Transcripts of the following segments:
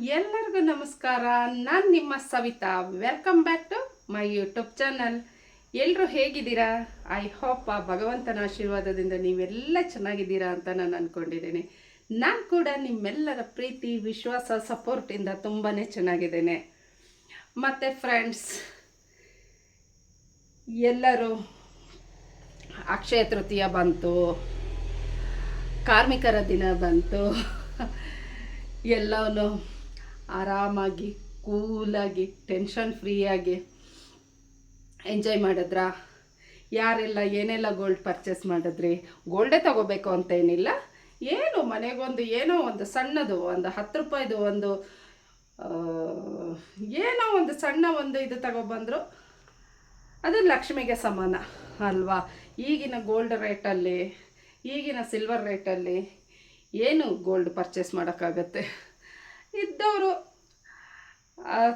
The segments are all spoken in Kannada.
ಎಲ್ಲರಿಗೂ ನಮಸ್ಕಾರ. ನಾನು ನಿಮ್ಮ Savita. Welcome back to my YouTube channel ಎಲ್ಲರೂ ಹೇಗಿದ್ದೀರಾ? ಐ ಹೋಪ್ ಆ ಭಗವಂತನ ಆಶೀರ್ವಾದದಿಂದ ನೀವೆಲ್ಲ ಚೆನ್ನಾಗಿದ್ದೀರಾ ಅಂತ ನಾನು ಅಂದ್ಕೊಂಡಿದ್ದೇನೆ ನಾನು ಕೂಡ ನಿಮ್ಮೆಲ್ಲರ ಪ್ರೀತಿ, ವಿಶ್ವಾಸ ಸಪೋರ್ಟಿಂದ ತುಂಬಾ ಚೆನ್ನಾಗಿದ್ದೇನೆ. ಮತ್ತು ಫ್ರೆಂಡ್ಸ್ ಎಲ್ಲರೂ ಅಕ್ಷಯ ತೃತೀಯ ಬಂತು. ಕಾರ್ಮಿಕರ ದಿನ ಬಂತು. ಎಲ್ಲವೂ ಆರಾಮಾಗಿ, ಕೂಲಾಗಿ ಟೆನ್ಷನ್ ಫ್ರೀಯಾಗಿ ಎಂಜಾಯ್ ಮಾಡಿದ್ರಾ? ಯಾರೆಲ್ಲ ಏನೆಲ್ಲ ಗೋಲ್ಡ್ ಪರ್ಚೇಸ್ ಮಾಡಿದ್ರಿ? ಗೋಲ್ಡೇ ತಗೋಬೇಕು ಅಂತ ಏನಿಲ್ಲ. ಏನು ಮನೆಗೊಂದು ಏನೋ ಒಂದು ಸಣ್ಣದು, ಒಂದು ಹತ್ತು ರೂಪಾಯಿದು ಒಂದು ಏನೋ ಒಂದು ಸಣ್ಣ ಒಂದು ಇದು ತಗೊಬಂದರು ಅದು ಲಕ್ಷ್ಮಿಗೆ ಸಮಾನ ಅಲ್ವಾ? ಈಗಿನ ಗೋಲ್ಡ್ ರೇಟಲ್ಲಿ ಈಗಿನ ಸಿಲ್ವರ್ ರೇಟಲ್ಲಿ ಏನು ಗೋಲ್ಡ್ ಪರ್ಚೇಸ್ ಮಾಡೋಕ್ಕಾಗತ್ತೆ? ಇದ್ದವರು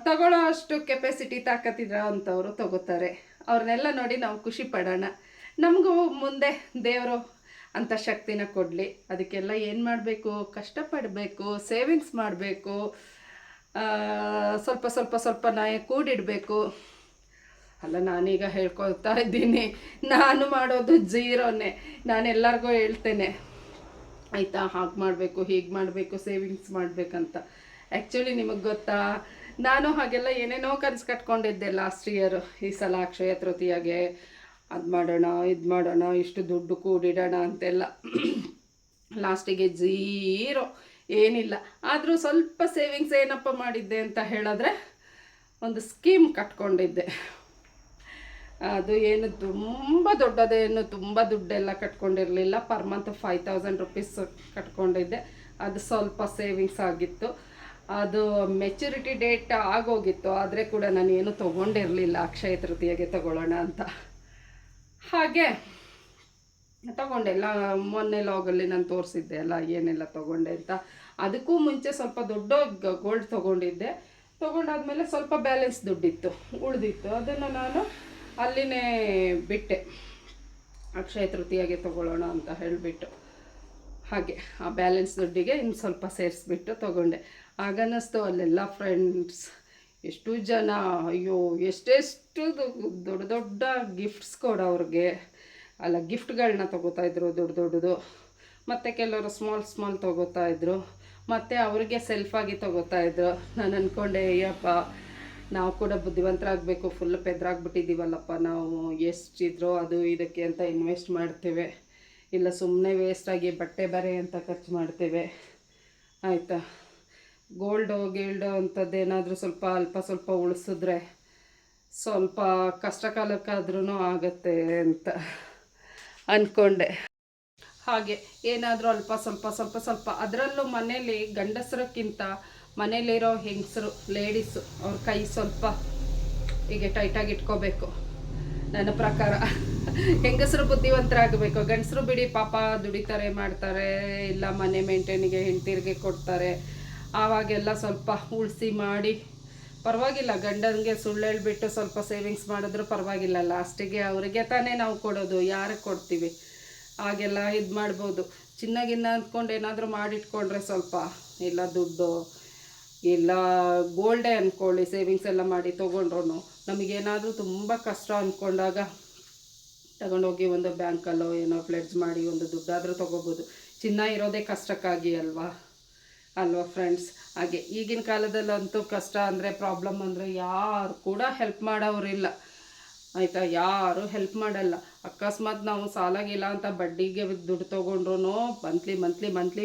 ತಗೊಳ್ಳೋ ಅಷ್ಟು ಕೆಪಾಸಿಟಿ ತಾಕತ್ತಿದ್ರ ಅಂಥವ್ರು ತಗೋತಾರೆ. ಅವ್ರನ್ನೆಲ್ಲ ನೋಡಿ ನಾವು ಖುಷಿ ಪಡೋಣ. ನಮಗೂ ಮುಂದೆ ದೇವರು ಅಂಥ ಶಕ್ತಿನ ಕೊಡಲಿ. ಅದಕ್ಕೆಲ್ಲ ಏನು ಮಾಡಬೇಕು? ಕಷ್ಟಪಡಬೇಕು ಸೇವಿಂಗ್ಸ್ ಮಾಡಬೇಕು ಸ್ವಲ್ಪ ಸ್ವಲ್ಪ ಸ್ವಲ್ಪ ನಾಯ ಕೂಡಿಡಬೇಕು. ಅಲ್ಲ, ನಾನೀಗ ಹೇಳ್ಕೊಳ್ತಾ ಇದ್ದೀನಿ. ನಾನು ಮಾಡೋದು ಜೀರೋನೇ ನಾನು ಎಲ್ಲರಿಗೂ ಹೇಳ್ತೇನೆ. ಆಯಿತಾ? ಹಾಗೆ ಮಾಡಬೇಕು, ಹೀಗೆ ಮಾಡಬೇಕು ಸೇವಿಂಗ್ಸ್ ಮಾಡಬೇಕಂತ. ಆ್ಯಕ್ಚುಲಿ ನಿಮಗೆ ಗೊತ್ತಾ? ನಾನು ಹಾಗೆಲ್ಲ ಏನೇನೋ ಕನಸು ಕಟ್ಕೊಂಡಿದ್ದೆ ಲಾಸ್ಟ್ ಇಯರ್ ಈ ಸಲ ಅಕ್ಷಯ ತೃತೀಯಗೆ. ಅದು ಮಾಡೋಣ, ಇದು ಮಾಡೋಣ, ಇಷ್ಟು ದುಡ್ಡು ಕೂಡಿಡೋಣ ಅಂತೆಲ್ಲ. ಲಾಸ್ಟಿಗೆ ಜೀರೋ. ಏನಿಲ್ಲ. ಆದರೂ ಸ್ವಲ್ಪ ಸೇವಿಂಗ್ಸ್ ಏನಪ್ಪ ಮಾಡಿದ್ದೆ ಅಂತ ಹೇಳಿದ್ರೆ ಒಂದು ಸ್ಕೀಮ್ ಕಟ್ಕೊಂಡಿದ್ದೆ. ಅದು ಏನು ತುಂಬ ದೊಡ್ಡದೇನು ತುಂಬ ದುಡ್ಡೆಲ್ಲ ಕಟ್ಕೊಂಡಿರಲಿಲ್ಲ. Per month five thousand rupees ಕಟ್ಕೊಂಡಿದ್ದೆ. ಅದು ಸ್ವಲ್ಪ ಸೇವಿಂಗ್ಸ್ ಆಗಿತ್ತು. ಅದು ಮೆಚುರಿಟಿ ಡೇಟ್ ಆಗೋಗಿತ್ತು, ಆದರೆ ಕೂಡ ನಾನು ಏನು ತೊಗೊಂಡಿರಲಿಲ್ಲ, ಅಕ್ಷಯ ತೃತೀಯಗೆ ತಗೊಳ್ಳೋಣ ಅಂತ. ಹಾಗೆ ತಗೊಂಡೆ ಎಲ್ಲ ಮೊನ್ನೆ ಲಾಗಲ್ಲಿ ನಾನು ತೋರಿಸಿದ್ದೆ ಅಲ್ಲ ಏನೆಲ್ಲ ತಗೊಂಡೆ ಅಂತ. ಅದಕ್ಕೂ ಮುಂಚೆ ಸ್ವಲ್ಪ ದೊಡ್ಡ ಗೋಲ್ಡ್ ತೊಗೊಂಡಿದ್ದೆ. ತೊಗೊಂಡಾದ್ಮೇಲೆ ಸ್ವಲ್ಪ ಬ್ಯಾಲೆನ್ಸ್ ದುಡ್ಡಿತ್ತು, ಉಳಿದಿತ್ತು. ಅದನ್ನು ನಾನು ಅಲ್ಲಿನೇ ಬಿಟ್ಟೆ. ಅಕ್ಷಯ ತೃತೀಯಗೆ ತಗೊಳ್ಳೋಣ ಅಂತ ಹೇಳಿಬಿಟ್ಟು. ಹಾಗೆ, ಆ ಬ್ಯಾಲೆನ್ಸ್ ದುಡ್ಡಿಗೆ ಇನ್ನು ಸ್ವಲ್ಪ ಸೇರಿಸ್ಬಿಟ್ಟು ತೊಗೊಂಡೆ. ಆಗ ಅನ್ನಿಸ್ತು ಅಲ್ಲೆಲ್ಲ ಫ್ರೆಂಡ್ಸ್ ಎಷ್ಟು ಜನ, ಅಯ್ಯೋ, ಎಷ್ಟೆಷ್ಟು ದೊಡ್ಡ ದೊಡ್ಡ ಗಿಫ್ಟ್ಸ್ ಕೊಡೋವ್ರಿಗೆ ಅಲ್ಲ ಗಿಫ್ಟ್ಗಳನ್ನ ತೊಗೋತಾ ಇದ್ರು ದೊಡ್ಡ ದೊಡ್ಡದು. ಮತ್ತು ಕೆಲವರು ಸ್ಮಾಲ್ ಸ್ಮಾಲ್ ತೊಗೋತಾ ಇದ್ರು. ಮತ್ತು ಅವ್ರಿಗೆ ಸೆಲ್ಫಾಗಿ ತೊಗೋತಾ ಇದ್ರು. ನಾನು ಅಂದ್ಕೊಂಡೆ ಅಯ್ಯಪ್ಪ, ನಾವು ಕೂಡ ಬುದ್ಧಿವಂತರಾಗಬೇಕು ಫುಲ್ ಪೆದ್ರಾಗ್ಬಿಟ್ಟಿದ್ದೀವಲ್ಲಪ್ಪ ನಾವು. ಎಷ್ಟಿದ್ರು ಅದು ಇದಕ್ಕೆ ಅಂತ ಇನ್ವೆಸ್ಟ್ ಮಾಡ್ತೇವೆ. ಇಲ್ಲ ಸುಮ್ಮನೆ ವೇಸ್ಟಾಗಿ ಬಟ್ಟೆ ಬರೆ ಅಂತ ಖರ್ಚು ಮಾಡ್ತೇವೆ. ಆಯಿತಾ? ಗೋಲ್ಡು ಗೀಲ್ಡು ಅಂಥದ್ದೇನಾದರೂ ಸ್ವಲ್ಪ ಅಲ್ಪ ಸ್ವಲ್ಪ ಉಳಿಸಿದ್ರೆ ಸ್ವಲ್ಪ ಕಷ್ಟ ಕಾಲಕ್ಕಾದ್ರೂ ಆಗತ್ತೆ ಅಂತ ಅಂದ್ಕೊಂಡೆ ಹಾಗೆ ಏನಾದರೂ ಅಲ್ಪ ಸ್ವಲ್ಪ ಸ್ವಲ್ಪ ಸ್ವಲ್ಪ ಅದರಲ್ಲೂ ಮನೇಲಿ ಗಂಡಸರಕ್ಕಿಂತ ಮನೇಲಿರೋ ಹೆಂಗಸರು ಲೇಡೀಸು ಅವ್ರ ಕೈ ಸ್ವಲ್ಪ ಹೀಗೆ ಟೈಟಾಗಿ ಇಟ್ಕೋಬೇಕು. ನನ್ನ ಪ್ರಕಾರ ಹೆಂಗಸರು ಬುದ್ಧಿವಂತರಾಗಬೇಕು. ಗಂಡಸರು ಬಿಡಿ ಪಾಪ ದುಡಿತಾರೆ, ಮಾಡ್ತಾರೆ, ಇಲ್ಲ ಮನೆ ಮೇಂಟೈನಿಗೆ ಹೆಂಡತಿರಿಗೆ ಕೊಡ್ತಾರೆ. ಆವಾಗೆಲ್ಲ ಸ್ವಲ್ಪ ಉಳಿಸಿ ಮಾಡಿ, ಪರವಾಗಿಲ್ಲ, ಗಂಡನಿಗೆ ಸುಳ್ಳು ಹೇಳ್ಬಿಟ್ಟು ಸ್ವಲ್ಪ ಸೇವಿಂಗ್ಸ್ ಮಾಡಿದ್ರು ಪರವಾಗಿಲ್ಲ, ಲಾಸ್ಟಿಗೆ ಅವರಿಗೆ ತಾನೇ ನಾವು ಕೊಡೋದು, ಯಾರಿಗೆ ಕೊಡ್ತೀವಿ? ಹಾಗೆಲ್ಲ ಇದು ಮಾಡ್ಬೋದು. ಚಿನ್ನಗಿನ್ನ ಅಂದ್ಕೊಂಡು ಏನಾದರೂ ಮಾಡಿಟ್ಕೊಂಡ್ರೆ ಸ್ವಲ್ಪ, ಇಲ್ಲ ದುಡ್ಡು, ಇಲ್ಲ ಗೋಲ್ಡೇ ಅಂದ್ಕೊಳ್ಳಿ ಸೇವಿಂಗ್ಸ್ ಎಲ್ಲ ಮಾಡಿ ತೊಗೊಂಡ್ರು ನಮಗೇನಾದರೂ ತುಂಬ ಕಷ್ಟ ಅಂದ್ಕೊಂಡಾಗ ತಗೊಂಡೋಗಿ ಒಂದು ಬ್ಯಾಂಕಲ್ಲೋ ಏನೋ ಪ್ಲೆಡ್ಜ್ ಮಾಡಿ ಒಂದು ದುಡ್ಡಾದರೂ ತೊಗೋಬೋದು. ಚಿನ್ನ ಇರೋದೇ ಕಷ್ಟಕ್ಕಾಗಿ ಅಲ್ವಾ? ಅಲ್ವಾ ಫ್ರೆಂಡ್ಸ್ ಹಾಗೆ ಈಗಿನ ಕಾಲದಲ್ಲಂತೂ ಕಷ್ಟ ಅಂದರೆ ಪ್ರಾಬ್ಲಮ್ ಅಂದರೆ ಯಾರು ಕೂಡ ಹೆಲ್ಪ್ ಮಾಡೋರಿಲ್ಲ ಆಯಿತಾ? ಯಾರು ಹೆಲ್ಪ್ ಮಾಡಲ್ಲ. ಅಕಸ್ಮಾತ್ ನಾವು ಸಾಲಾಗಿಲ್ಲ ಅಂತ ಬಡ್ಡಿಗೆ ದುಡ್ಡು ತೊಗೊಂಡ್ರು ಮಂತ್ಲಿ ಮಂತ್ಲಿ ಮಂತ್ಲಿ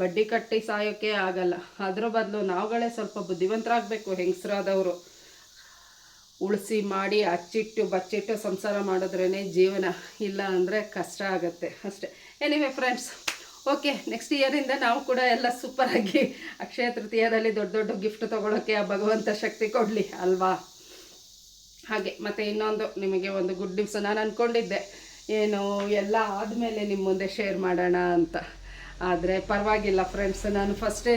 ಬಡ್ಡಿ ಕಟ್ಟಿ ಸಾಯೋಕ್ಕೆ ಆಗಲ್ಲ. ಅದ್ರ ಬದಲು ನಾವುಗಳೇ ಸ್ವಲ್ಪ ಬುದ್ಧಿವಂತರಾಗಬೇಕು, ಹೆಂಗಸರಾದವರು. ಉಳಿಸಿ ಮಾಡಿ ಅಚ್ಚಿಟ್ಟು ಬಚ್ಚಿಟ್ಟು ಸಂಸಾರ ಮಾಡಿದ್ರೇ ಜೀವನ. ಇಲ್ಲ ಅಂದರೆ ಕಷ್ಟ ಆಗುತ್ತೆ ಅಷ್ಟೇ. ಎನಿವೆ ಫ್ರೆಂಡ್ಸ್ ಓಕೆ ನೆಕ್ಸ್ಟ್ ಇಯರಿಂದ ನಾವು ಕೂಡ ಎಲ್ಲ ಸೂಪರಾಗಿ ಅಕ್ಷಯ ತೃತೀಯದಲ್ಲಿ ದೊಡ್ಡ ದೊಡ್ಡ ಗಿಫ್ಟ್ ತೊಗೊಳಕ್ಕೆ ಆ ಭಗವಂತ ಶಕ್ತಿ ಕೊಡಲಿ ಅಲ್ವಾ? ಹಾಗೆ ಮತ್ತು ಇನ್ನೊಂದು ನಿಮಗೆ ಒಂದು ಗುಡ್ ನ್ಯೂಸ್ ನಾನು ಅಂದ್ಕೊಂಡಿದ್ದೆ ಏನು ಎಲ್ಲ ಆದಮೇಲೆ ನಿಮ್ಮ ಮುಂದೆ ಶೇರ್ ಮಾಡೋಣ ಅಂತ. ಆದರೆ ಪರವಾಗಿಲ್ಲ ಫ್ರೆಂಡ್ಸ್ ನಾನು ಫಸ್ಟೇ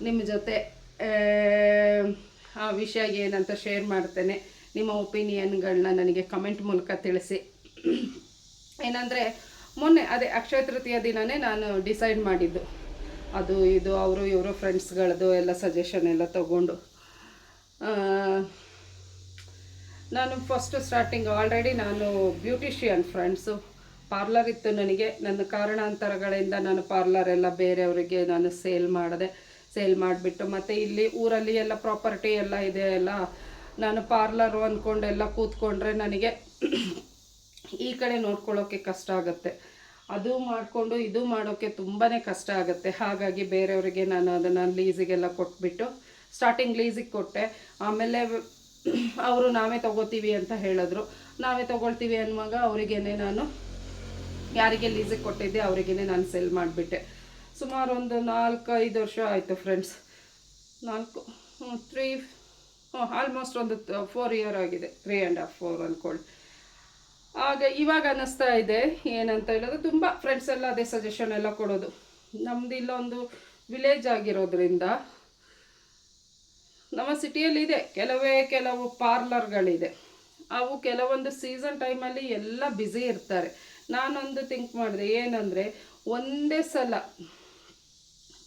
ನಿಮ್ಮ ಜೊತೆ ಆ, ವಿಷಯ ಏನಂತ ಶೇರ್ ಮಾಡ್ತೇನೆ. ನಿಮ್ಮ ಒಪಿನಿಯನ್ಗಳನ್ನ ನನಗೆ ಕಮೆಂಟ್ ಮೂಲಕ ತಿಳಿಸಿ. ಏನಂದರೆ ಮೊನ್ನೆ ಅದೇ ಅಕ್ಷಯ ತೃತೀಯ ದಿನವೇ ನಾನು ಡಿಸೈಡ್ ಮಾಡಿದ್ದು. ಅದು ಇದು ಅವರು ಇವರು ಫ್ರೆಂಡ್ಸ್ಗಳದ್ದು ಎಲ್ಲ ಸಜೆಷನ್ ಎಲ್ಲ ತಗೊಂಡು. ನಾನು ಫಸ್ಟು ಸ್ಟಾರ್ಟಿಂಗ್ ಆಲ್ರೆಡಿ ನಾನು ಬ್ಯೂಟಿಷಿಯನ್ ಫ್ರೆಂಡ್ಸು ಪಾರ್ಲರ್ ಇತ್ತು ನನಗೆ. ನನ್ನ ಕಾರಣಾಂತರಗಳಿಂದ ನಾನು ಪಾರ್ಲರ್ ಎಲ್ಲ ಬೇರೆಯವರಿಗೆ ನಾನು ಸೇಲ್ ಮಾಡಿದೆ ಸೇಲ್ ಮಾಡಿಬಿಟ್ಟು ಮತ್ತು ಇಲ್ಲಿ ಊರಲ್ಲಿ ಎಲ್ಲ ಪ್ರಾಪರ್ಟಿ ಎಲ್ಲ ಇದೆ ಎಲ್ಲ ನಾನು ಪಾರ್ಲರು ಅಂದ್ಕೊಂಡೆಲ್ಲ ಕೂತ್ಕೊಂಡ್ರೆ ನನಗೆ ಕಡೆ ನೋಡ್ಕೊಳ್ಳೋಕ್ಕೆ ಕಷ್ಟ ಆಗುತ್ತೆ. ಅದು ಮಾಡಿಕೊಂಡು ಇದು ಮಾಡೋಕ್ಕೆ ತುಂಬಾ ಕಷ್ಟ ಆಗುತ್ತೆ. ಹಾಗಾಗಿ ಬೇರೆಯವರಿಗೆ ನಾನು ಅದನ್ನು ಲೀಸಿಗೆಲ್ಲ ಕೊಟ್ಬಿಟ್ಟು ಸ್ಟಾರ್ಟಿಂಗ್ ಲೀಸಿಗೆ ಕೊಟ್ಟೆ. ಆಮೇಲೆ ಅವರು ನಾವೇ ತಗೋತೀವಿ ಅಂತ ಹೇಳಿದ್ರು. ನಾವೇ ತೊಗೊಳ್ತೀವಿ ಅನ್ನುವಾಗ ಅವರಿಗೇನೆ ನಾನು ಯಾರಿಗೆ ಲೀಸಿಗೆ ಕೊಟ್ಟಿದ್ದೆ ಅವರಿಗೇ ನಾನು ಸೆಲ್ ಮಾಡಿಬಿಟ್ಟೆ. ಸುಮಾರು ಒಂದು ನಾಲ್ಕು ವರ್ಷ ಆಯಿತು ಫ್ರೆಂಡ್ಸ್. ನಾಲ್ಕು ತ್ರೀ ಆಲ್ಮೋಸ್ಟ್ ಒಂದು ಫೋರ್ ಇಯರ್ ಆಗಿದೆ. ತ್ರೀ ಆ್ಯಂಡ್ ಹಾಫ್ ಫೋರ್ ಅಂದ್ಕೊಳ್ಳಿ ಆಗ ಇವಾಗ ಅನ್ನಿಸ್ತಾ ಇದೆ. ಏನಂತ ಹೇಳಿದ್ರೆ ತುಂಬ ಫ್ರೆಂಡ್ಸ್ ಎಲ್ಲ ಅದೇ ಸಜೆಷನ್ ಎಲ್ಲ ಕೊಡೋದು. ನಮ್ದು ಇಲ್ಲೊಂದು ವಿಲೇಜ್ ಆಗಿರೋದ್ರಿಂದ ನಮ್ಮ ಸಿಟಿಯಲ್ಲಿ ಇದೆ. ಕೆಲವೇ ಕೆಲವು ಪಾರ್ಲರ್ಗಳಿದೆ ಅವು ಕೆಲವೊಂದು ಸೀಸನ್ ಟೈಮಲ್ಲಿ ಎಲ್ಲ ಬ್ಯುಸಿ ಇರ್ತಾರೆ. ನಾನೊಂದು ಥಿಂಕ್ ಮಾಡಿದೆ. ಏನಂದರೆ ಒಂದೇ ಸಲ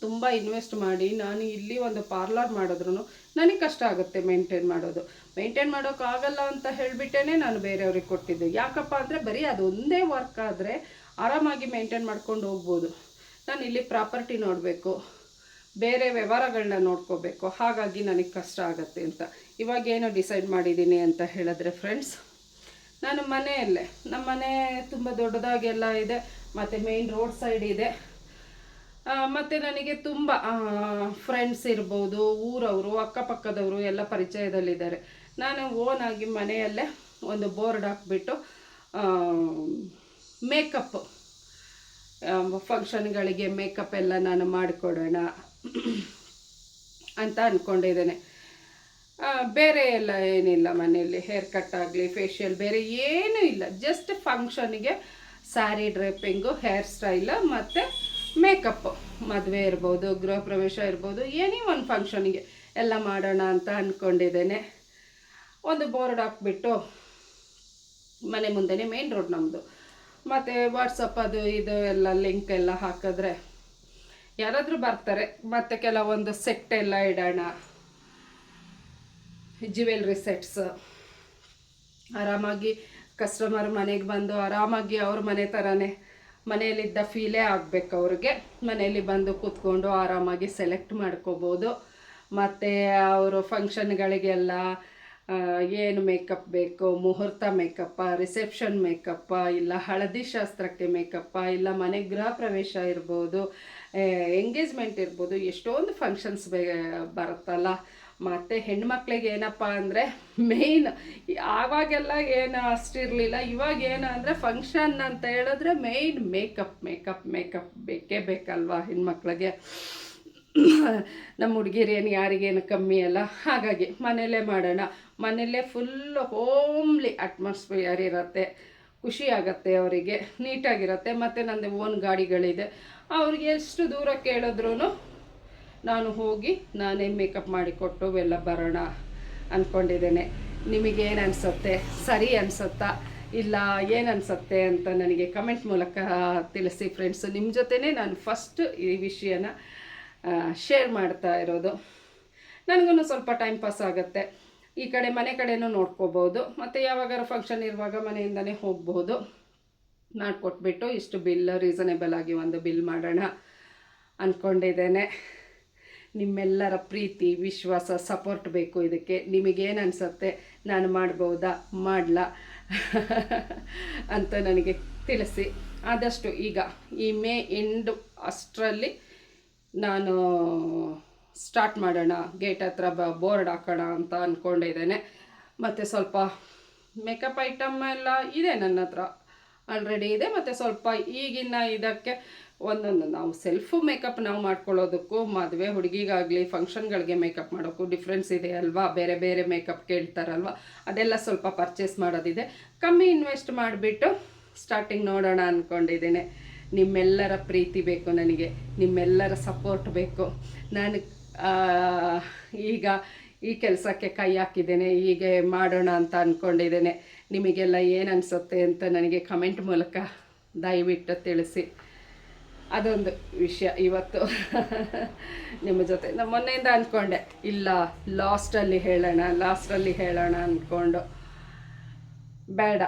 ತುಂಬ ಇನ್ವೆಸ್ಟ್ ಮಾಡಿ ನಾನು ಇಲ್ಲಿ ಒಂದು ಪಾರ್ಲರ್ ಮಾಡಿದ್ರು ನನಗೆ ಕಷ್ಟ ಆಗುತ್ತೆ ಮೇಂಟೈನ್ ಮಾಡೋದು. ಮೇಂಟೈನ್ ಮಾಡೋಕ್ಕಾಗಲ್ಲ ಅಂತ ಹೇಳಿಬಿಟ್ಟೇ ನಾನು ಬೇರೆಯವ್ರಿಗೆ ಕೊಟ್ಟಿದ್ದೆ. ಯಾಕಪ್ಪ ಅಂದರೆ ಬರೀ ಅದು ಒಂದೇ ವರ್ಕ್ ಆದರೆ ಆರಾಮಾಗಿ ಮೇಂಟೈನ್ ಮಾಡ್ಕೊಂಡು ಹೋಗ್ಬೋದು. ನಾನು ಇಲ್ಲಿ ಪ್ರಾಪರ್ಟಿ ನೋಡಬೇಕು. ಬೇರೆ ವ್ಯವಹಾರಗಳನ್ನ ನೋಡ್ಕೋಬೇಕು. ಹಾಗಾಗಿ ನನಗೆ ಕಷ್ಟ ಆಗುತ್ತೆ ಅಂತ. ಇವಾಗ ಏನು ಡಿಸೈಡ್ ಮಾಡಿದ್ದೀನಿ ಅಂತ ಹೇಳಿದ್ರೆ ಫ್ರೆಂಡ್ಸ್ ನಾನು ಮನೆಯಲ್ಲೇ. ನಮ್ಮ ಮನೆ ತುಂಬ ದೊಡ್ಡದಾಗೆಲ್ಲ ಇದೆ. ಮತ್ತು ಮೇನ್ ರೋಡ್ ಸೈಡ್ ಇದೆ. ಮತ್ತೆ ನನಗೆ ತುಂಬ ಫ್ರೆಂಡ್ಸ್ ಇರ್ಬೋದು, ಊರವರು, ಅಕ್ಕಪಕ್ಕದವರು ಎಲ್ಲ ಪರಿಚಯದಲ್ಲಿದ್ದಾರೆ. ನಾನು ಓನ್ ಆಗಿ ಮನೆಯಲ್ಲೇ ಒಂದು ಬೋರ್ಡ್ ಹಾಕ್ಬಿಟ್ಟು ಮೇಕಪ್ ಫಂಕ್ಷನ್ಗಳಿಗೆ ಮೇಕಪ್ ಎಲ್ಲ ನಾನು ಮಾಡಿಕೊಡೋಣ ಅಂತ ಅಂದ್ಕೊಂಡಿದ್ದೇನೆ ಬೇರೆ ಎಲ್ಲ ಏನಿಲ್ಲ ಮನೆಯಲ್ಲಿ ಹೇರ್ ಕಟ್ ಆಗಲಿ ಫೇಶಿಯಲ್ ಬೇರೆ ಏನೂ ಇಲ್ಲ. ಜಸ್ಟ್ ಫಂಕ್ಷನ್ಗೆ ಸ್ಯಾರಿ ಡ್ರೆಪ್ಪಿಂಗು ಹೇರ್ ಸ್ಟೈಲ್ ಮತ್ತು ಮೇಕಪ್ ಮದುವೆ ಇರ್ಬೋದು, ಗೃಹ ಪ್ರವೇಶ ಇರ್ಬೋದು ಏನೇ ಒಂದು ಫಂಕ್ಷನ್ಗೆ ಎಲ್ಲ ಮಾಡೋಣ ಅಂತ ಅಂದ್ಕೊಂಡಿದ್ದೇನೆ ಒಂದು ಬೋರ್ಡ್ ಹಾಕ್ಬಿಟ್ಟು ಮನೆ ಮುಂದೆನೇ ಮೇನ್ ರೋಡ್ ನಮ್ಮದು ಮತ್ತು ವಾಟ್ಸಪ್ ಅದು ಇದು ಎಲ್ಲ ಲಿಂಕ್ ಎಲ್ಲ ಹಾಕಿದ್ರೆ ಯಾರಾದರೂ ಬರ್ತಾರೆ, ಮತ್ತು ಕೆಲವೊಂದು ಸೆಟ್ ಎಲ್ಲ ಇಡೋಣ. ಜ್ಯುವೆಲ್ರಿ ಸೆಟ್ಸ್ ಆರಾಮಾಗಿ ಕಸ್ಟಮರ್ ಮನೆಗೆ ಬಂದು ಆರಾಮಾಗಿ ಅವ್ರ ಮನೆ ಥರನೇ ಮನೆಯಲ್ಲಿದ್ದ ಫೀಲೇ ಆಗಬೇಕು ಅವ್ರಿಗೆ. ಮನೆಯಲ್ಲಿ ಬಂದು ಕೂತ್ಕೊಂಡು ಆರಾಮಾಗಿ ಸೆಲೆಕ್ಟ್ ಮಾಡ್ಕೋಬೋದು. ಮತ್ತು ಅವರು ಫಂಕ್ಷನ್ಗಳಿಗೆಲ್ಲ ಏನು ಮೇಕಪ್ ಬೇಕು, ಮುಹೂರ್ತ ಮೇಕಪ್ಪ ರಿಸೆಪ್ಷನ್ ಮೇಕಪ್ಪ ಇಲ್ಲ ಹಳದಿ ಶಾಸ್ತ್ರಕ್ಕೆ ಮೇಕಪ್ಪ ಇಲ್ಲ ಮನೆ ಗೃಹ ಪ್ರವೇಶ ಇರ್ಬೋದು ಎಂಗೇಜ್ಮೆಂಟ್ ಇರ್ಬೋದು, ಎಷ್ಟೊಂದು ಫಂಕ್ಷನ್ಸ್ ಬೇ, ಬರುತ್ತಲ್ಲ. ಮತ್ತು ಹೆಣ್ಮಕ್ಳಿಗೆ ಏನಪ್ಪ ಅಂದರೆ ಮೇಯ್ನ್ ಆವಾಗೆಲ್ಲ ಏನು ಅಷ್ಟಿರಲಿಲ್ಲ, ಇವಾಗ ಏನು ಅಂದರೆ ಫಂಕ್ಷನ್ ಅಂತ ಹೇಳಿದ್ರೆ ಮೇಯ್ನ್ ಮೇಕಪ್ ಮೇಕಪ್ ಮೇಕಪ್ ಬೇಕೇ ಬೇಕಲ್ವಾ ಹೆಣ್ಮಕ್ಳಿಗೆ? ನಮ್ಮ ಹುಡುಗಿರೇನು ಯಾರಿಗೇನು ಕಮ್ಮಿ ಅಲ್ಲ? ಹಾಗಾಗಿ ಮನೆಯಲ್ಲೇ ಮಾಡೋಣ. ಮನೆಯಲ್ಲೇ ಫುಲ್ ಹೋಮ್ಲಿ ಅಟ್ಮಾಸ್ಫಿಯರ್ ಇರುತ್ತೆ. ಖುಷಿ ಆಗತ್ತೆ ಅವರಿಗೆ ನೀಟಾಗಿರುತ್ತೆ ಮತ್ತು ನಂದು ಓನ್ ಗಾಡಿಗಳಿದೆ. ಅವ್ರಿಗೆ ಎಷ್ಟು ದೂರ ಕೇಳಿದ್ರು ನಾನು ಹೋಗಿ ನಾನೇ ಮೇಕಪ್ ಮಾಡಿಕೊಟ್ಟು ಎಲ್ಲ ಬರೋಣ ಅಂದ್ಕೊಂಡಿದ್ದೇನೆ ನಿಮಗೇನು ಅನಿಸುತ್ತೆ? ಸರಿ ಅನಿಸುತ್ತಾ? ಇಲ್ಲ ಏನು ಅನಿಸುತ್ತೆ ಅಂತ ನನಗೆ ಕಮೆಂಟ್ ಮೂಲಕ ತಿಳಿಸಿ ಫ್ರೆಂಡ್ಸು ನಿಮ್ಮ ಜೊತೆನೇ ನಾನು ಫಸ್ಟ್ ಈ ವಿಷಯನ ಶೇರ್ ಮಾಡ್ತಾ ಇರೋದು. ನನಗೂ ಸ್ವಲ್ಪ ಟೈಮ್ ಪಾಸ್ ಆಗುತ್ತೆ. ಈ ಕಡೆ ಮನೆ ಕಡೆನೂ ನೋಡ್ಕೋಬೋದು. ಮತ್ತು ಯಾವಾಗಾರು ಫಂಕ್ಷನ್ ಇರುವಾಗ ಮನೆಯಿಂದನೇ ಹೋಗ್ಬೋದು. ಮಾಡಿಕೊಟ್ಬಿಟ್ಟು ಇಷ್ಟು ಬಿಲ್ ರೀಸನೇಬಲ್ ಆಗಿ ಒಂದು ಬಿಲ್ ಮಾಡೋಣ ಅಂದ್ಕೊಂಡಿದ್ದೇನೆ ನಿಮ್ಮೆಲ್ಲರ ಪ್ರೀತಿ, ವಿಶ್ವಾಸ ಸಪೋರ್ಟ್ ಬೇಕು ಇದಕ್ಕೆ. ನಿಮಗೇನು ಅನಿಸುತ್ತೆ? ನಾನು ಮಾಡ್ಬೋದಾ? ಮಾಡಲ? ಅಂತ ನನಗೆ ತಿಳಿಸಿ. ಆದಷ್ಟು ಈಗ ಈ ಮೇ ಎಂಡು ಅಷ್ಟರಲ್ಲಿ ನಾನು ಸ್ಟಾರ್ಟ್ ಮಾಡೋಣ. ಗೇಟ್ ಹತ್ರ ಬ ಬೋರ್ಡ್ ಹಾಕೋಣ ಅಂತ ಅಂದ್ಕೊಂಡಿದ್ದೇನೆ ಮತ್ತು ಸ್ವಲ್ಪ ಮೇಕಪ್ ಐಟಮ್ ಎಲ್ಲ ಇದೆ ನನ್ನ ಹತ್ರ. ಆಲ್ರೆಡಿ ಇದೆ. ಮತ್ತು ಸ್ವಲ್ಪ ಈಗಿನ ಇದಕ್ಕೆ ಒಂದೊಂದು ನಾವು ಸೆಲ್ಫು ಮೇಕಪ್ ನಾವು ಮಾಡ್ಕೊಳ್ಳೋದಕ್ಕೂ, ಮದುವೆ ಹುಡುಗಿಗಾಗಲಿ ಫಂಕ್ಷನ್ಗಳಿಗೆ ಮೇಕಪ್ ಮಾಡೋಕ್ಕೂ ಡಿಫ್ರೆನ್ಸ್ ಇದೆ ಅಲ್ವಾ? ಬೇರೆ ಬೇರೆ ಮೇಕಪ್ ಕೇಳ್ತಾರಲ್ವ? ಅದೆಲ್ಲ ಸ್ವಲ್ಪ ಪರ್ಚೇಸ್ ಮಾಡೋದಿದೆ. ಕಮ್ಮಿ ಇನ್ವೆಸ್ಟ್ ಮಾಡಿಬಿಟ್ಟು ಸ್ಟಾರ್ಟಿಂಗ್ ನೋಡೋಣ ಅಂದ್ಕೊಂಡಿದ್ದೇನೆ ನಿಮ್ಮೆಲ್ಲರ ಪ್ರೀತಿ ಬೇಕು ನನಗೆ. ನಿಮ್ಮೆಲ್ಲರ ಸಪೋರ್ಟ್ ಬೇಕು. ನಾನು ಈಗ ಈ ಕೆಲಸಕ್ಕೆ ಕೈ ಹಾಕಿದ್ದೇನೆ. ಹೀಗೆ ಮಾಡೋಣ ಅಂತ ಅಂದ್ಕೊಂಡಿದ್ದೇನೆ ನಿಮಗೆಲ್ಲ ಏನು ಅನಿಸುತ್ತೆ ಅಂತ ನನಗೆ ಕಮೆಂಟ್ ಮೂಲಕ ದಯವಿಟ್ಟು ತಿಳಿಸಿ. ಅದೊಂದು ವಿಷಯ ಇವತ್ತು. ನಿಮ್ಮ ಜೊತೆ ನಮ್ಮ ಮೊನ್ನೆಯಿಂದ ಅಂದ್ಕೊಂಡೆ ಇಲ್ಲ ಲಾಸ್ಟಲ್ಲಿ ಹೇಳೋಣ ಲಾಸ್ಟಲ್ಲಿ ಹೇಳೋಣ ಅಂದ್ಕೊಂಡು ಬೇಡ.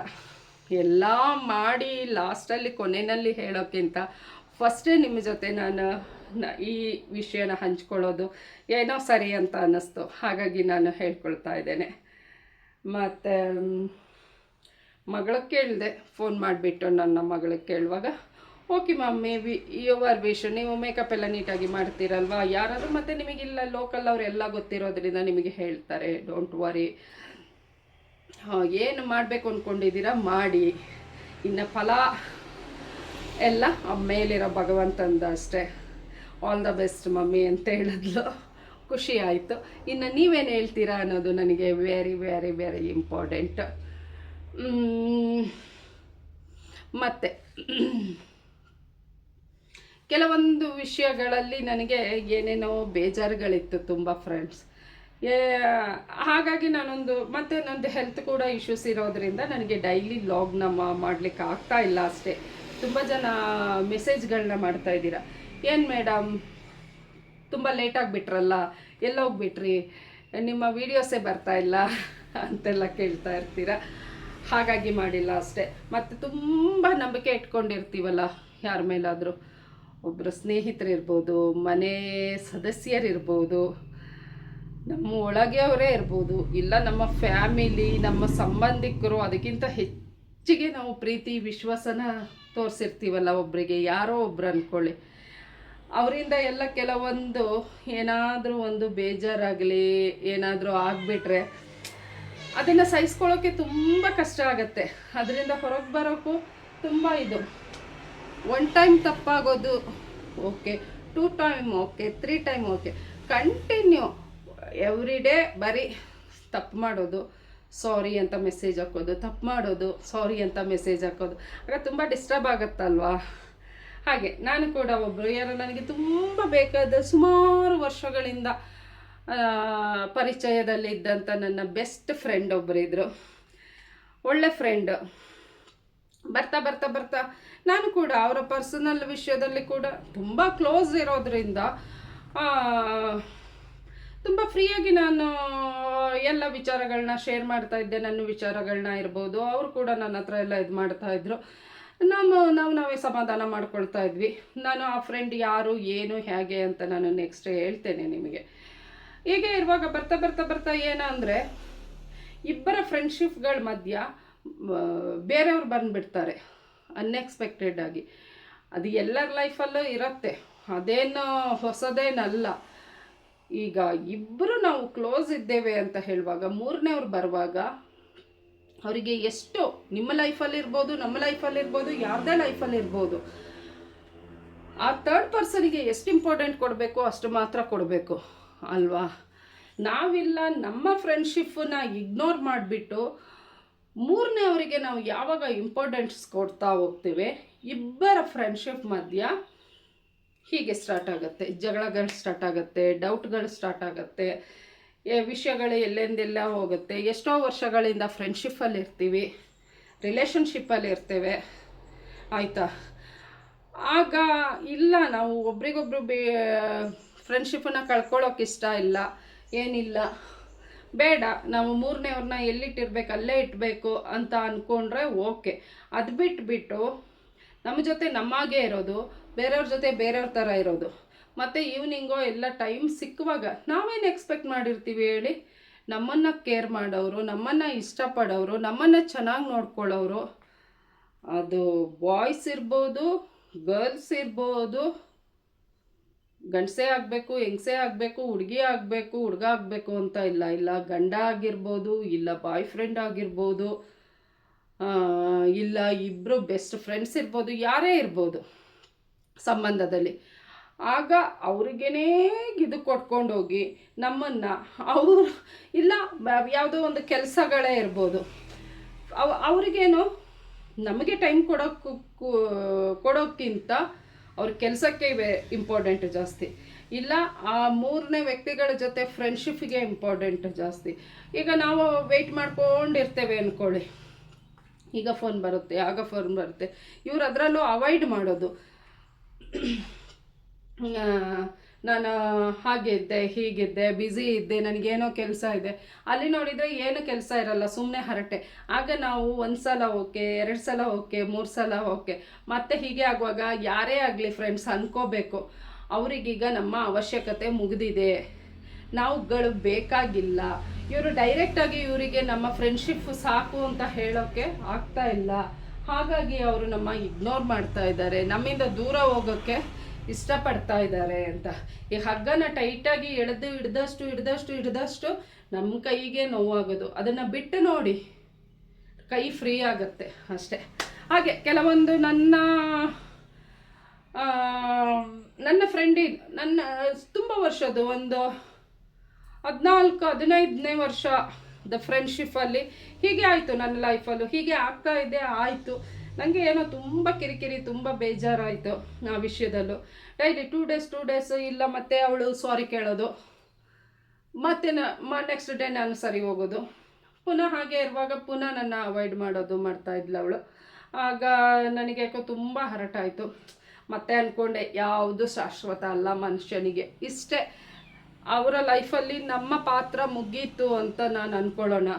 ಎಲ್ಲ ಮಾಡಿ ಲಾಸ್ಟಲ್ಲಿ ಕೊನೆಯಲ್ಲಿ ಹೇಳೋಕ್ಕಿಂತ ಫಸ್ಟೇ ನಿಮ್ಮ ಜೊತೆ ನಾನು ಈ ವಿಷಯನ ಹಂಚ್ಕೊಳ್ಳೋದು ಏನೋ ಸರಿ ಅಂತ ಅನ್ನಿಸ್ತು. ಹಾಗಾಗಿ ನಾನು ಹೇಳ್ಕೊಳ್ತಾ ಇದ್ದೇನೆ. ಮತ್ತು ಮಗಳಿಗೆ ಕೇಳಿದೆ ಫೋನ್ ಮಾಡಿಬಿಟ್ಟು ನನ್ನ ಮಗಳಿಗೆ ಕೇಳುವಾಗ, okay mummy you are wish ನೀವು ಮೇಕಪ್ ಎಲ್ಲ ನೀಟಾಗಿ ಮಾಡ್ತೀರಲ್ವಾ? ಯಾರಾದರೂ ಮತ್ತೆ ನಿಮಗಿಲ್ಲ ಲೋಕಲ್ ಅವರೆಲ್ಲ ಗೊತ್ತಿರೋದ್ರಿಂದ ನಿಮಗೆ ಹೇಳ್ತಾರೆ ಡೋಂಟ್ ವರಿ ಏನು ಮಾಡಬೇಕು ಅಂದ್ಕೊಂಡಿದ್ದೀರಾ ಮಾಡಿ. ಇನ್ನು ಫಲ ಎಲ್ಲ ಮೇಲಿರೋ ಭಗವಂತಂದ ಅಷ್ಟೇ. ಆಲ್ ದ ಬೆಸ್ಟ್ ಮಮ್ಮಿ, ಅಂತ ಹೇಳಿದ್ಲು. ಖುಷಿ ಆಯಿತು. ಇನ್ನು ನೀವೇನು ಹೇಳ್ತೀರಾ ಅನ್ನೋದು ನನಗೆ ವೆರಿ ವೆರಿ ವೆರಿ ಇಂಪಾರ್ಟೆಂಟ್ ಮತ್ತು ಕೆಲವೊಂದು ವಿಷಯಗಳಲ್ಲಿ ನನಗೆ ಏನೇನೋ ಬೇಜಾರುಗಳಿತ್ತು ತುಂಬ ಫ್ರೆಂಡ್ಸ್ ಹಾಗಾಗಿ ನಾನೊಂದು, ಮತ್ತೆ ನಂದು ಹೆಲ್ತ್ ಕೂಡ ಇಶ್ಯೂಸ್ ಇರೋದ್ರಿಂದ ನನಗೆ ಡೈಲಿ ಲಾಗ್ನ ಮಾಡಲಿಕ್ಕೆ ಆಗ್ತಾ ಇಲ್ಲ ಅಷ್ಟೇ. ತುಂಬ ಜನ ಮೆಸೇಜ್ಗಳನ್ನ ಮಾಡ್ತಾ ಇದ್ದೀರಾ. ಏನು ಮೇಡಮ್ ತುಂಬ ಲೇಟಾಗಿ ಬಿಟ್ರಲ್ಲ ಎಲ್ಲೋಗ್ಬಿಟ್ರಿ, ನಿಮ್ಮ ವೀಡಿಯೋಸೇ ಬರ್ತಾ ಇಲ್ಲ ಅಂತೆಲ್ಲ ಕೇಳ್ತಾ ಇರ್ತೀರ? ಹಾಗಾಗಿ ಮಾಡಿಲ್ಲ ಅಷ್ಟೇ. ಮತ್ತು ತುಂಬ ನಂಬಿಕೆ ಇಟ್ಕೊಂಡಿರ್ತೀವಲ್ಲ, ಯಾರ ಮೇಲಾದರೂ. ಒಬ್ಬರು ಸ್ನೇಹಿತರಿರ್ಬೋದು, ಮನೆ ಸದಸ್ಯರಿರ್ಬೋದು, ನಮ್ಮ ಒಳಗೆ ಅವರೇ ಇರ್ಬೋದು. ಇಲ್ಲ, ನಮ್ಮ ಫ್ಯಾಮಿಲಿ, ನಮ್ಮ ಸಂಬಂಧಿಕರು, ಅದಕ್ಕಿಂತ ಹೆಚ್ಚಿಗೆ ನಾವು ಪ್ರೀತಿ, ವಿಶ್ವಾಸನ ತೋರಿಸಿರ್ತೀವಲ್ಲ ಒಬ್ಬರಿಗೆ ಯಾರೋ ಒಬ್ರು ಅಂದ್ಕೊಳ್ಳಿ ಅವರಿಂದ ಎಲ್ಲ ಕೆಲವೊಂದು ಏನಾದರೂ ಒಂದು ಬೇಜಾರಾಗಲಿ, ಏನಾದರೂ ಆಗಿಬಿಟ್ರೆ ಅದನ್ನು ಸಹಿಸ್ಕೊಳ್ಳೋಕ್ಕೆ ತುಂಬ ಕಷ್ಟ ಆಗುತ್ತೆ. ಅದರಿಂದ ಹೊರಗೆ ಬರೋಕ್ಕೂ ತುಂಬ ಇದು. One time ತಪ್ಪಾಗೋದು okay two time okay three time okay continue every day ಬರೀ ತಪ್ಪು ಮಾಡೋದು ಸಾರಿ ಅಂತ ಮೆಸೇಜ್ ಹಾಕೋದು, ತಪ್ಪು ಮಾಡೋದು ಸಾರಿ ಅಂತ ಮೆಸೇಜ್ ಹಾಕೋದು. ಆಗ ತುಂಬ ಡಿಸ್ಟರ್ಬ್ ಆಗುತ್ತಲ್ವಾ? ಹಾಗೆ, ನಾನು ಕೂಡ ಒಬ್ಬರು ಯಾರು ನನಗೆ ತುಂಬ ಬೇಕಾದ ಸುಮಾರು ವರ್ಷಗಳಿಂದ ಪರಿಚಯದಲ್ಲಿದ್ದಂಥ ನನ್ನ ಬೆಸ್ಟ್ ಫ್ರೆಂಡ್ ಒಬ್ಬರಿದ್ದರು ಒಳ್ಳೆ ಫ್ರೆಂಡ್ ಬರ್ತಾ ಬರ್ತಾ ಬರ್ತಾ ನಾನು ಕೂಡ ಅವರ ಪರ್ಸನಲ್ ವಿಷಯದಲ್ಲಿ ಕೂಡ ತುಂಬ ಕ್ಲೋಸ್ ಇರೋದ್ರಿಂದ ತುಂಬ ಫ್ರೀಯಾಗಿ ನಾನು ಎಲ್ಲ ವಿಚಾರಗಳನ್ನ ಶೇರ್ ಮಾಡ್ತಾ ಇದ್ದೆ. ನನ್ನ ವಿಚಾರಗಳನ್ನ ಇರ್ಬೋದು. ಅವರು ಕೂಡ ನನ್ನ ಹತ್ರ ಎಲ್ಲ ಇದು ಮಾಡ್ತಾ ಇದ್ರು. ನಮ್ಮ, ನಾವು ನಾವೇ ಸಮಾಧಾನ ಮಾಡ್ಕೊಳ್ತಾ ಇದ್ವಿ. ನಾನು ಆ ಫ್ರೆಂಡ್ ಯಾರು, ಏನು, ಹೇಗೆ ಅಂತ ನಾನು ನೆಕ್ಸ್ಟ್ ಹೇಳ್ತೇನೆ ನಿಮಗೆ. ಹೀಗೆ ಇರುವಾಗ ಬರ್ತಾ ಬರ್ತಾ ಬರ್ತಾ ಏನಂದರೆ ಇಬ್ಬರ ಫ್ರೆಂಡ್ಶಿಪ್ಗಳ ಮಧ್ಯ ಬೇರೆಯವ್ರು ಬಂದುಬಿಡ್ತಾರೆ ಅನ್ಎಕ್ಸ್ಪೆಕ್ಟೆಡ್ ಆಗಿ. ಅದು ಎಲ್ಲರ ಲೈಫಲ್ಲೂ ಇರುತ್ತೆ, ಅದೇನು ಹೊಸದೇನಲ್ಲ. ಈಗ ಇಬ್ಬರು ನಾವು ಕ್ಲೋಸ್ ಇದ್ದೇವೆ ಅಂತ ಹೇಳುವಾಗ ಮೂರನೇವ್ರು ಬರುವಾಗ ಅವರಿಗೆ ಎಷ್ಟು, ನಿಮ್ಮ ಲೈಫಲ್ಲಿರ್ಬೋದು ನಮ್ಮ ಲೈಫಲ್ಲಿರ್ಬೋದು ಯಾವುದೇ ಲೈಫಲ್ಲಿರ್ಬೋದು ಆ ಥರ್ಡ್ ಪರ್ಸನಿಗೆ ಎಷ್ಟು ಇಂಪಾರ್ಟೆಂಟ್ ಕೊಡಬೇಕು, ಅಷ್ಟು ಮಾತ್ರ ಕೊಡಬೇಕು. ಅಲ್ವಾ? ನಾವಿಲ್ಲ, ನಮ್ಮ ಫ್ರೆಂಡ್ಶಿಪ್ಪನ್ನ ಇಗ್ನೋರ್ ಮಾಡಿಬಿಟ್ಟು ಮೂರನೇ ಅವರಿಗೆ ನಾವು ಯಾವಾಗ ಇಂಪಾರ್ಟೆನ್ಸ್ ಕೊಡ್ತಾ ಹೋಗ್ತೀವಿ, ಇಬ್ಬರ ಫ್ರೆಂಡ್ಶಿಪ್ ಮಧ್ಯ ಹೀಗೆ ಸ್ಟಾರ್ಟ್ ಆಗುತ್ತೆ. ಜಗಳಗಳು ಸ್ಟಾರ್ಟ್ ಆಗುತ್ತೆ ಡೌಟ್ಗಳು ಸ್ಟಾರ್ಟ್ ಆಗುತ್ತೆ ವಿಷಯಗಳು ಎಲ್ಲೆಂದೆಲ್ಲ ಹೋಗುತ್ತೆ. ಎಷ್ಟೋ ವರ್ಷಗಳಿಂದ ಫ್ರೆಂಡ್ಶಿಪ್ಪಲ್ಲಿ ಇರ್ತೀವಿ ರಿಲೇಷನ್ಶಿಪ್ಪಲ್ಲಿ ಇರ್ತೇವೆ. ಆಯಿತಾ? ಆಗ ಇಲ್ಲ, ನಾವು ಒಬ್ರಿಗೊಬ್ರು ಬೇ ಫ್ರೆಂಡ್ಶಿಪ್ಪನ್ನ ಕಳ್ಕೊಳ್ಳೋಕೆ ಇಷ್ಟ ಇಲ್ಲ, ಏನಿಲ್ಲ. ಬೇಡ, ನಾವು ಮೂರನೇವ್ರನ್ನ ಎಲ್ಲಿಟ್ಟಿರ್ಬೇಕು, ಅಲ್ಲೇ ಇಟ್ಬೇಕು ಅಂತ ಅಂದ್ಕೊಂಡ್ರೆ ಓಕೆ. ಅದು ಬಿಟ್ಬಿಟ್ಟು ನಮ್ಮ ಜೊತೆ ನಮ್ಮಾಗೆ ಇರೋದು, ಬೇರೆಯವ್ರ ಜೊತೆ ಬೇರೆಯವ್ರ ಥರ ಇರೋದು. ಮತ್ತು ಈವ್ನಿಂಗು ಎಲ್ಲ ಟೈಮ್ ಸಿಕ್ಕುವಾಗ ನಾವೇನು ಎಕ್ಸ್ಪೆಕ್ಟ್ ಮಾಡಿರ್ತೀವಿ ಹೇಳಿ? ನಮ್ಮನ್ನು ಕೇರ್ ಮಾಡೋರು, ನಮ್ಮನ್ನು ಇಷ್ಟಪಡೋರು, ನಮ್ಮನ್ನು ಚೆನ್ನಾಗಿ ನೋಡ್ಕೊಳ್ಳೋರು. ಅದು ಬಾಯ್ಸ್ ಇರ್ಬೋದು ಗರ್ಲ್ಸ್ ಇರ್ಬೋದು ಗಂಡಸೇ ಆಗಬೇಕು, ಹೆಂಗಸೇ ಆಗಬೇಕು, ಹುಡುಗಿ ಆಗಬೇಕು, ಹುಡುಗ ಆಗಬೇಕು ಅಂತ ಇಲ್ಲ. ಇಲ್ಲ ಗಂಡ ಆಗಿರ್ಬೋದು, ಇಲ್ಲ ಬಾಯ್ ಫ್ರೆಂಡ್ ಆಗಿರ್ಬೋದು ಇಲ್ಲ ಇಬ್ಬರು ಬೆಸ್ಟ್ ಫ್ರೆಂಡ್ಸ್ ಇರ್ಬೋದು, ಯಾರೇ ಇರ್ಬೋದು ಸಂಬಂಧದಲ್ಲಿ. ಆಗ ಅವ್ರಿಗೇನೇ ಇದು ಕೊಟ್ಕೊಂಡೋಗಿ ನಮ್ಮನ್ನು ಅವರು, ಇಲ್ಲ ಯಾವುದೋ ಒಂದು ಕೆಲಸಗಳೇ ಇರ್ಬೋದು. ಅವ್, ಅವ್ರಿಗೇನು ನಮಗೆ ಟೈಮ್ ಕೊಡೋಕ್ಕೂ ಕೊಡೋಕ್ಕಿಂತ ಅವ್ರ ಕೆಲಸಕ್ಕೆ ಇಂಪಾರ್ಟೆಂಟ್ ಜಾಸ್ತಿ. ಇಲ್ಲ, ಆ ಮೂರನೇ ವ್ಯಕ್ತಿಗಳ ಜೊತೆ ಫ್ರೆಂಡ್ಶಿಪ್ಗೆ ಇಂಪಾರ್ಟೆಂಟ್ ಜಾಸ್ತಿ. ಈಗ ನಾವು ವೆಯ್ಟ್ ಮಾಡ್ಕೊಂಡಿರ್ತೇವೆ ಅಂದ್ಕೊಳ್ಳಿ ಈಗ ಫೋನ್ ಬರುತ್ತೆ, ಆಗ ಫೋನ್ ಬರುತ್ತೆ. ಇವ್ರು ಅದರಲ್ಲೂ ಅವಾಯ್ಡ್ ಮಾಡೋದು. ನಾನು ಹಾಗೆ ಇದ್ದೆ ಹೀಗಿದ್ದೆ ಬ್ಯುಸಿ ಇದ್ದೆ, ನನಗೇನೋ ಕೆಲಸ ಇದೆ. ಅಲ್ಲಿ ನೋಡಿದರೆ ಏನು ಕೆಲಸ ಇರಲ್ಲ ಸುಮ್ಮನೆ ಹರಟೆ. ಆಗ ನಾವು ಒಂದು ಸಲ ಓಕೆ ಎರಡು ಸಲ ಓಕೆ ಮೂರು ಸಲ ಓಕೆ ಮತ್ತೆ ಹೀಗೆ ಆಗುವಾಗ ಯಾರೇ ಆಗಲಿ ಫ್ರೆಂಡ್ಸ್ ಅನ್ಕೋಬೇಕು. ಅವರಿಗೀಗ ನಮ್ಮ ಅವಶ್ಯಕತೆ ಮುಗಿದಿದೆ. ನಾವುಗಳು ಬೇಕಾಗಿಲ್ಲ. ಇವರು ಡೈರೆಕ್ಟಾಗಿ ಇವರಿಗೆ ನಮ್ಮ ಫ್ರೆಂಡ್ಶಿಪ್ ಸಾಕು ಅಂತ ಹೇಳೋಕ್ಕೆ ಆಗ್ತಾ ಇಲ್ಲ. ಹಾಗಾಗಿ ಅವರು ನಮ್ಮ ಇಗ್ನೋರ್ ಮಾಡ್ತಾ ಇದ್ದಾರೆ. ನಮ್ಮಿಂದ ದೂರ ಹೋಗೋಕ್ಕೆ ಇಷ್ಟಪಡ್ತಾ ಇದ್ದಾರೆ ಅಂತ. ಈ ಹಗ್ಗನ ಟೈಟಾಗಿ ಎಳೆದು ಹಿಡ್ದಷ್ಟು ಹಿಡ್ದಷ್ಟು ಹಿಡ್ದಷ್ಟು ನಮ್ಮ ಕೈಗೆ ನೋವಾಗೋದು. ಅದನ್ನು ಬಿಟ್ಟು ನೋಡಿ, ಕೈ ಫ್ರೀ ಆಗುತ್ತೆ ಅಷ್ಟೇ. ಹಾಗೆ ಕೆಲವೊಂದು ನನ್ನ ನನ್ನ ಫ್ರೆಂಡಿ ನನ್ನ ತುಂಬ ವರ್ಷದ್ದು, ಒಂದು ಹದಿನಾಲ್ಕು, ಹದಿನೈದನೇ ವರ್ಷ ದ ಫ್ರೆಂಡ್ಶಿಪ್ಪಲ್ಲಿ ಹೀಗೆ ಆಯಿತು ನನ್ನ ಲೈಫಲ್ಲೂ ಹೀಗೆ ಆಗ್ತಾ ಇದೆ, ಆಯಿತು. ನನಗೆ ಏನೋ ತುಂಬ ಕಿರಿಕಿರಿ, ತುಂಬ ಬೇಜಾರಾಯಿತು ಆ ವಿಷಯದಲ್ಲೂ. Daily two days two days ಇಲ್ಲ ಮತ್ತೆ ಅವಳು ಸಾರಿ ಕೇಳೋದು. ಮತ್ತೆ ನೆಕ್ಸ್ಟ್ ಡೇ ನಾನು ಸರಿ ಹೋಗೋದು. ಪುನಃ ಹಾಗೆ ಇರುವಾಗ ಪುನಃ ನನ್ನ ಅವಾಯ್ಡ್ ಮಾಡೋದು ಮಾಡ್ತಾ ಇದ್ಲು ಅವಳು. ಆಗ ನನಗೆ ಯಾಕೋ ತುಂಬ ಹರಟಾಯಿತು. ಮತ್ತೆ ಅಂದ್ಕೊಂಡೆ ಯಾವುದು ಶಾಶ್ವತ ಅಲ್ಲ ಮನುಷ್ಯನಿಗೆ. ಇಷ್ಟೇ. ಅವರ ಲೈಫಲ್ಲಿ ನಮ್ಮ ಪಾತ್ರ ಮುಗೀತು ಅಂತ ನಾನು ಅಂದ್ಕೊಳ್ಳೋಣ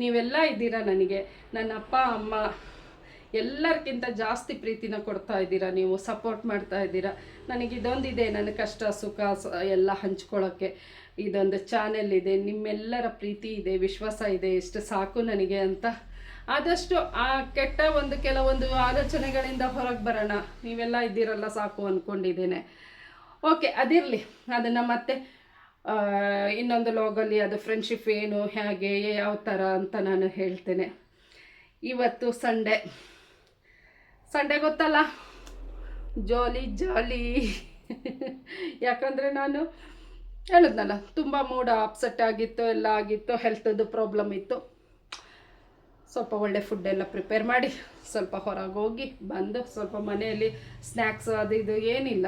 ನೀವೆಲ್ಲ ಇದ್ದೀರಾ ನನಗೆ? ನನ್ನ ಅಪ್ಪ ಅಮ್ಮ ಎಲ್ಲರಿಗಿಂತ ಜಾಸ್ತಿ ಪ್ರೀತಿನ ಕೊಡ್ತಾ ಇದ್ದೀರಾ, ನೀವು ಸಪೋರ್ಟ್ ಮಾಡ್ತಾ ಇದ್ದೀರಾ. ನನಗೆ ಇದೊಂದಿದೆ, ನನ್ನ ಕಷ್ಟ, ಸುಖ ಎಲ್ಲ ಹಂಚ್ಕೊಳ್ಳೋಕ್ಕೆ. ಇದೊಂದು ಚಾನೆಲ್ ಇದೆ, ನಿಮ್ಮೆಲ್ಲರ ಪ್ರೀತಿ ಇದೆ, ವಿಶ್ವಾಸ ಇದೆ, ಎಷ್ಟು ಸಾಕು ನನಗೆ ಅಂತ. ಆದಷ್ಟು ಆ ಕೆಟ್ಟ ಒಂದು ಕೆಲವೊಂದು ಆಲೋಚನೆಗಳಿಂದ ಹೊರಗೆ ಬರೋಣ. ನೀವೆಲ್ಲ ಇದ್ದೀರಲ್ಲ ಸಾಕು ಅಂದ್ಕೊಂಡಿದ್ದೇನೆ ಓಕೆ ಅದಿರಲಿ. ಅದನ್ನು ಮತ್ತೆ ಇನ್ನೊಂದು ಲಾಗಲ್ಲಿ ಅದು ಫ್ರೆಂಡ್ಶಿಪ್ ಏನು, ಹೇಗೆ, ಯಾವ ಥರ ಅಂತ ನಾನು ಹೇಳ್ತೇನೆ. ಇವತ್ತು ಸಂಡೇ ಸಂಡೇ ಗೊತ್ತಲ್ಲ? ಜಾಲಿ ಜಾಲಿ ಯಾಕಂದರೆ ನಾನು ಹೇಳಿದ್ನಲ್ಲ, ತುಂಬ ಮೂಡ ಅಪ್ಸೆಟ್ ಆಗಿತ್ತು, ಎಲ್ಲ ಆಗಿತ್ತು ಹೆಲ್ತದ್ದು ಪ್ರಾಬ್ಲಮ್ ಇತ್ತು. ಸ್ವಲ್ಪ ಒಳ್ಳೆ ಫುಡ್ ಎಲ್ಲ ಪ್ರಿಪೇರ್ ಮಾಡಿ, ಸ್ವಲ್ಪ ಹೊರಗೆ ಹೋಗಿ ಬಂದು, ಸ್ವಲ್ಪ ಮನೆಯಲ್ಲಿ ಸ್ನ್ಯಾಕ್ಸ್ ಅದು ಇದು ಏನಿಲ್ಲ.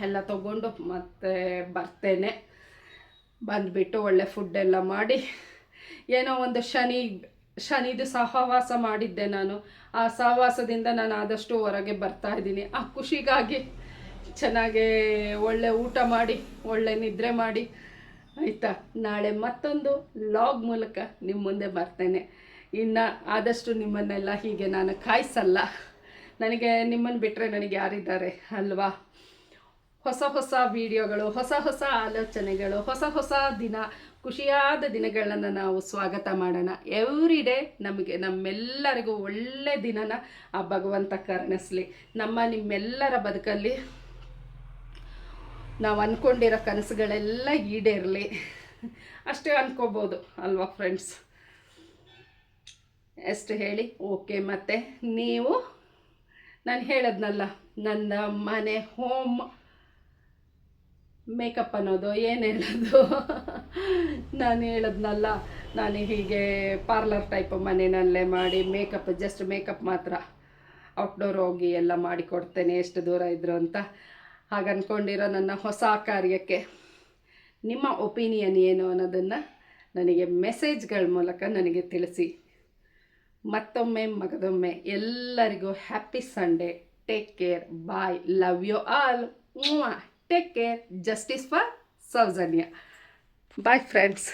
ಎಲ್ಲ ತಗೊಂಡು ಮತ್ತೆ ಬರ್ತೇನೆ. ಬಂದುಬಿಟ್ಟು ಒಳ್ಳೆ ಫುಡ್ ಎಲ್ಲ ಮಾಡಿ. ಏನೋ ಒಂದು ಶನಿ, ಶನಿದು ಸಹವಾಸ ಮಾಡಿದ್ದೆ ನಾನು. ಆ ಸಹವಾಸದಿಂದ ನಾನು ಆದಷ್ಟು ಹೊರಗೆ ಬರ್ತಾ ಇದ್ದೀನಿ. ಆ ಖುಷಿಗಾಗಿ ಚೆನ್ನಾಗಿ ಒಳ್ಳೆ ಊಟ ಮಾಡಿ, ಒಳ್ಳೆ ನಿದ್ರೆ ಮಾಡಿ. ಆಯಿತಾ? ನಾಳೆ ಮತ್ತೊಂದು ಲಾಗ್ ಮೂಲಕ ನಿಮ್ಮ ಮುಂದೆ ಬರ್ತೇನೆ. ಇನ್ನು ಆದಷ್ಟು ನಿಮ್ಮನ್ನೆಲ್ಲ ಹೀಗೆ ನಾನು ಕಾಯಿಸಲ್ಲ. ನನಗೆ ನಿಮ್ಮನ್ನು ಬಿಟ್ಟರೆ ನನಗೆ ಯಾರಿದ್ದಾರೆ ಅಲ್ವಾ? ಹೊಸ ಹೊಸ ವಿಡಿಯೋಗಳು, ಹೊಸ ಹೊಸ ಆಲೋಚನೆಗಳು, ಹೊಸ ಹೊಸ ದಿನ, ಖುಷಿಯಾದ ದಿನಗಳನ್ನು ನಾವು ಸ್ವಾಗತ ಮಾಡೋಣ. ಎವ್ರಿ ಡೇ ನಮಗೆ, ನಮ್ಮೆಲ್ಲರಿಗೂ ಒಳ್ಳೆ ದಿನನ ಆ ಭಗವಂತ ಕರುಣಿಸ್ಲಿ. ನಮ್ಮ ನಿಮ್ಮೆಲ್ಲರ ಬದುಕಲ್ಲಿ ನಾವು ಅಂದ್ಕೊಂಡಿರೋ ಕನಸುಗಳೆಲ್ಲ ಈಡೇರಲಿ. ಅಷ್ಟೇ ಅಂದ್ಕೋಬೋದು ಅಲ್ವಾ ಫ್ರೆಂಡ್ಸ್ ಎಷ್ಟು ಹೇಳಿ? ಓಕೆ ಮತ್ತೆ ನೀವು? ನಾನು ಹೇಳದ್ನಲ್ಲ, ನನ್ನ ಮನೆ ಹೋಮ್ ಮೇಕಪ್ ಅನ್ನೋದು, ಏನು ನಾನು ಹೇಳದ್ನಲ್ಲ, ನಾನು ಹೀಗೆ ಪಾರ್ಲರ್ ಟೈಪ್ ಮನೆಯಲ್ಲೇ ಮಾಡಿ ಮೇಕಪ್ ಜಸ್ಟ್ ಮೇಕಪ್ ಮಾತ್ರ. ಔಟ್ಡೋರ್ ಹೋಗಿ ಎಲ್ಲ ಮಾಡಿ ಕೊಡ್ತೇನೆ, ಎಷ್ಟು ದೂರ ಇದ್ರು ಅಂತ. ಹಾಗೆ ನನ್ನ ಹೊಸ ಕಾರ್ಯಕ್ಕೆ ನಿಮ್ಮ ಒಪಿನಿಯನ್ ಏನು ಅನ್ನೋದನ್ನು ನನಗೆ ಮೆಸೇಜ್ಗಳ ಮೂಲಕ ನನಗೆ ತಿಳಿಸಿ. ಮತ್ತೊಮ್ಮೆ, ಮಗದೊಮ್ಮೆ ಎಲ್ಲರಿಗೂ happy Sunday take care bye love you all take care justice for Soujanya bye friends